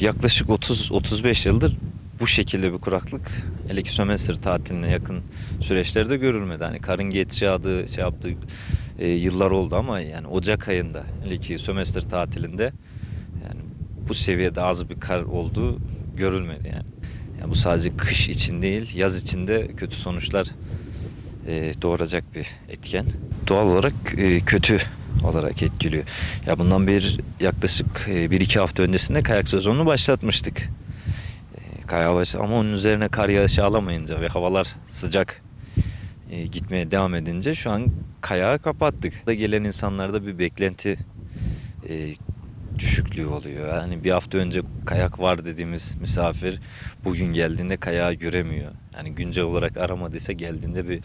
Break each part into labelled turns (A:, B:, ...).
A: Yaklaşık 30-35 yıldır bu şekilde bir kuraklık hele ki sömestr tatiline yakın süreçlerde görülmedi. Hani karın geç yağdığı şey yaptığı e, yıllar oldu ama yani Ocak ayında hele ki sömestr tatilinde yani bu seviyede az bir kar olduğu görülmedi yani. yani bu sadece kış için değil yaz için de kötü sonuçlar e, doğuracak bir etken. Doğal olarak e, kötü olarak etkiliyor. Ya bundan bir yaklaşık e, bir iki hafta öncesinde kayak sezonunu başlatmıştık. E, kayağa baş ama onun üzerine kar yağışı alamayınca ve havalar sıcak e, gitmeye devam edince şu an kayağı kapattık. Da gelen insanlarda bir beklenti düşüklüğü oluyor. Yani bir hafta önce kayak var dediğimiz misafir bugün geldiğinde kayağı göremiyor. Yani güncel olarak aramadıysa geldiğinde bir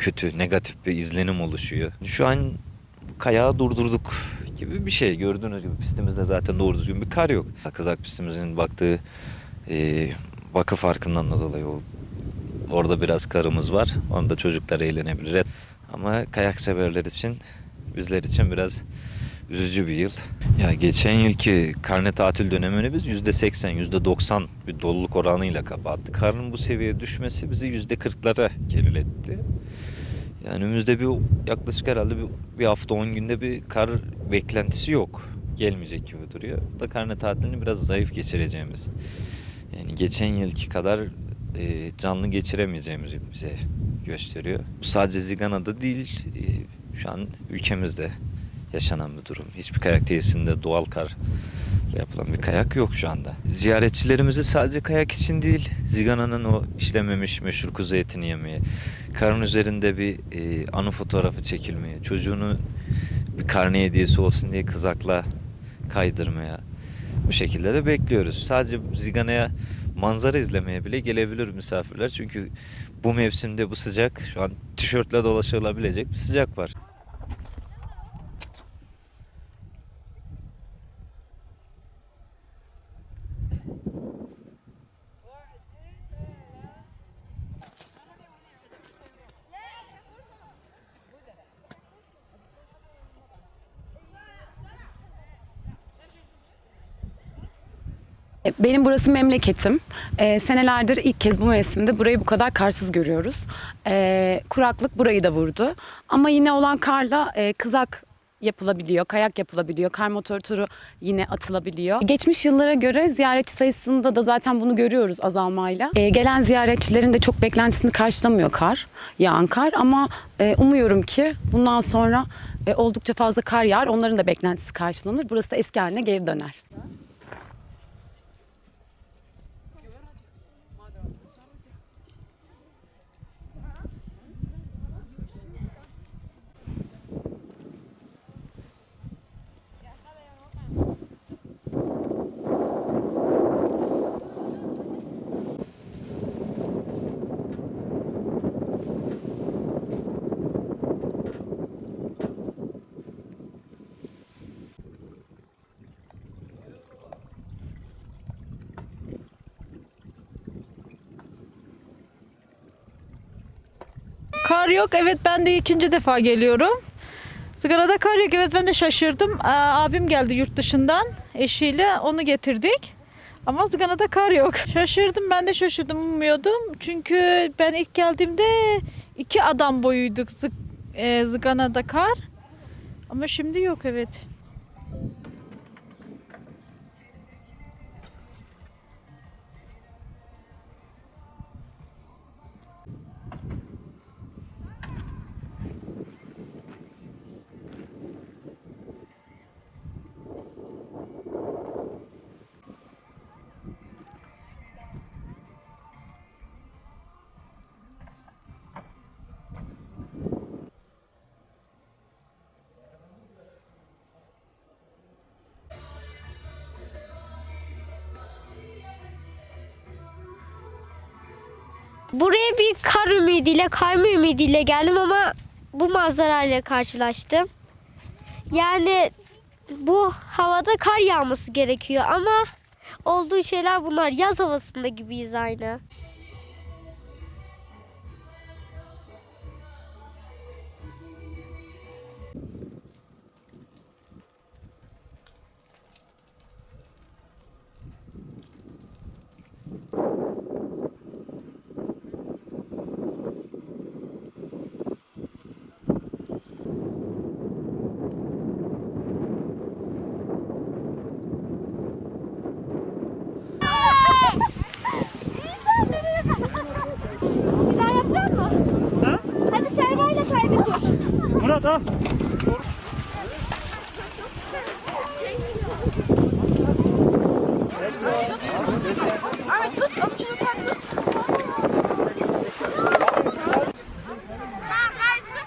A: kötü, negatif bir izlenim oluşuyor. Şu an kayağı durdurduk gibi bir şey. Gördüğünüz gibi pistimizde zaten doğru düzgün bir kar yok. Kızak pistimizin baktığı e, bakı farkından da dolayı o, orada biraz karımız var. Onda çocuklar eğlenebilir. Ama kayak severler için, bizler için biraz üzücü bir yıl. Ya geçen yılki karne tatil dönemini biz %80, %90 bir doluluk oranıyla kapattık. Karın bu seviyeye düşmesi bizi %40'lara geriletti. Yani önümüzde bir yaklaşık herhalde bir, bir hafta 10 günde bir kar beklentisi yok. Gelmeyecek gibi duruyor. Bu da karne tatilini biraz zayıf geçireceğimiz. Yani geçen yılki kadar e, canlı geçiremeyeceğimizi bize gösteriyor. Bu sadece Zigana'da değil, e, şu an ülkemizde yaşanan bir durum. Hiçbir kayak tesisinde doğal kar yapılan bir kayak yok şu anda. Ziyaretçilerimizi sadece kayak için değil, Zigana'nın o işlememiş meşhur kuzu etini yemeye, karın üzerinde bir e, anı fotoğrafı çekilmeye, çocuğunu bir karne hediyesi olsun diye kızakla kaydırmaya bu şekilde de bekliyoruz. Sadece Zigana'ya manzara izlemeye bile gelebilir misafirler. Çünkü bu mevsimde bu sıcak şu an tişörtle dolaşılabilecek bir sıcak var.
B: Benim burası memleketim. Ee, senelerdir ilk kez bu mevsimde burayı bu kadar karsız görüyoruz. Ee, kuraklık burayı da vurdu. Ama yine olan karla e, kızak yapılabiliyor, kayak yapılabiliyor, kar motor turu yine atılabiliyor. Geçmiş yıllara göre ziyaretçi sayısında da zaten bunu görüyoruz azalmayla. Ee, gelen ziyaretçilerin de çok beklentisini karşılamıyor kar, yağan kar ama e, umuyorum ki bundan sonra e, oldukça fazla kar yağar, onların da beklentisi karşılanır. Burası da eski haline geri döner.
C: Kar yok. Evet ben de ikinci defa geliyorum. Sigarada kar yok. Evet ben de şaşırdım. Abim geldi yurt dışından eşiyle onu getirdik. Ama Zigana'da kar yok. Şaşırdım ben de şaşırdım ummuyordum. Çünkü ben ilk geldiğimde iki adam boyuyduk Zı- e, kar. Ama şimdi yok evet.
D: Buraya bir kar ümidiyle, kayma ümidiyle geldim ama bu manzarayla karşılaştım. Yani bu havada kar yağması gerekiyor ama olduğu şeyler bunlar. Yaz havasında gibiyiz aynı. at at. Ahmet tut, avucunu sen tut. Tamam, Ersin.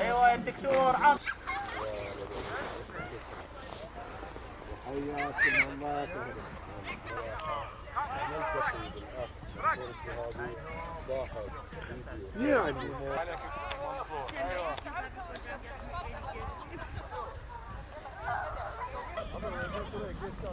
D: ايوه يا دكتور حياكم الله نلتقي بالاخ الشهادي صاحب
E: يعني منصور ايوه Perfect. Just go.